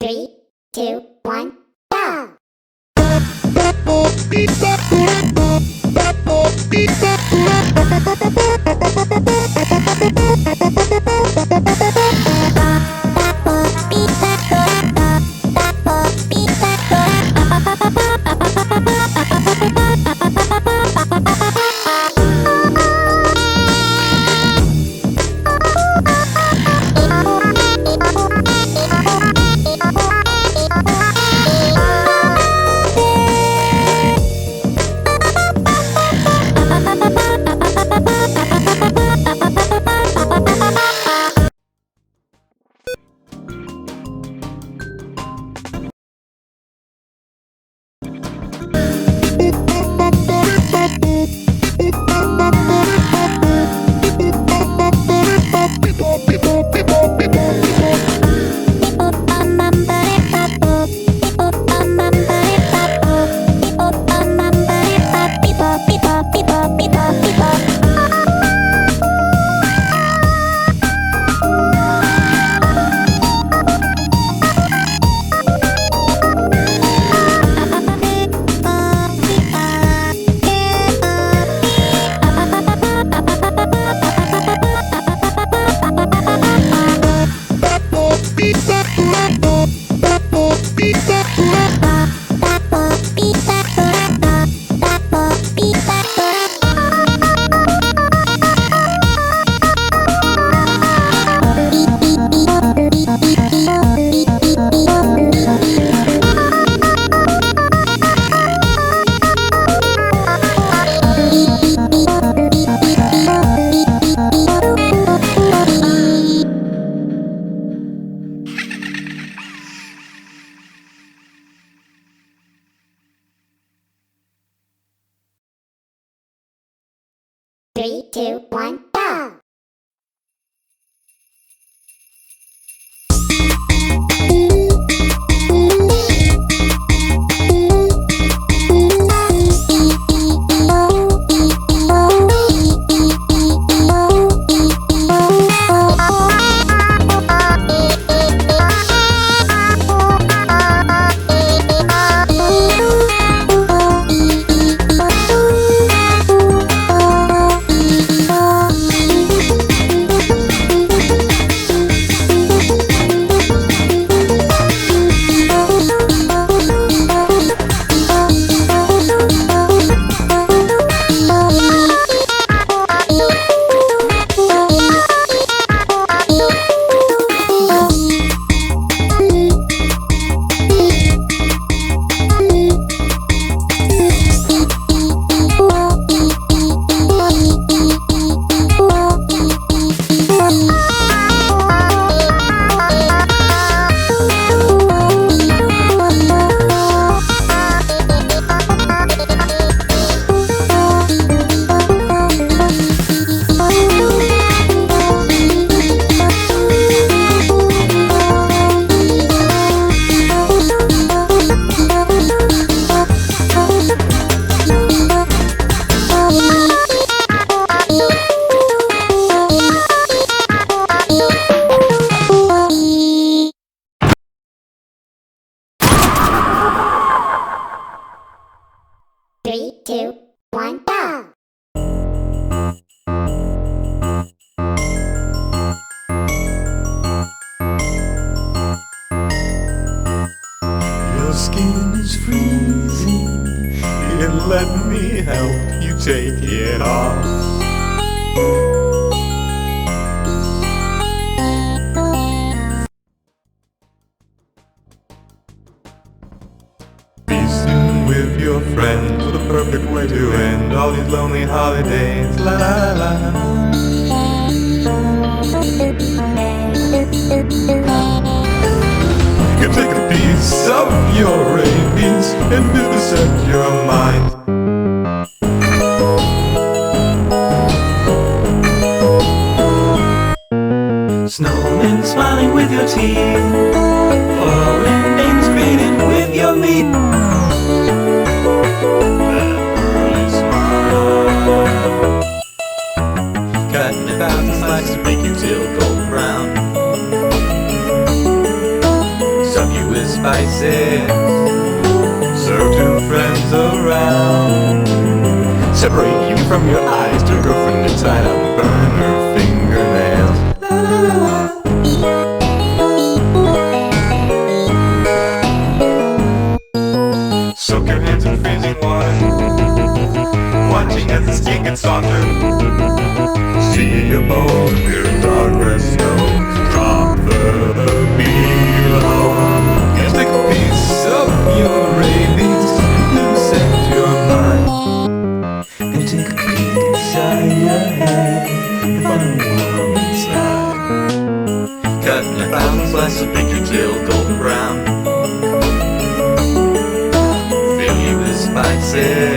Three, two, Three, two, one, two, one, go! Your skin is freezing. Here, let me help you take it off. Be soon with your friends perfect way to end all these lonely holidays. La la la. You can take a piece of your rabies and vivisect your mind. Snowmen smiling with your teeth. Foreign names greeted with your meat. Cutting a thousand slices to make you till golden brown. Some you with spices. Serve two friends around. Separate softer. See a boat in darkness snow. Drop the below. Take a piece of your rabies. You set your mind. And take a peek inside your head. Find a world inside. Cutting a thousand slices of your tail golden brown. Fill you with spices.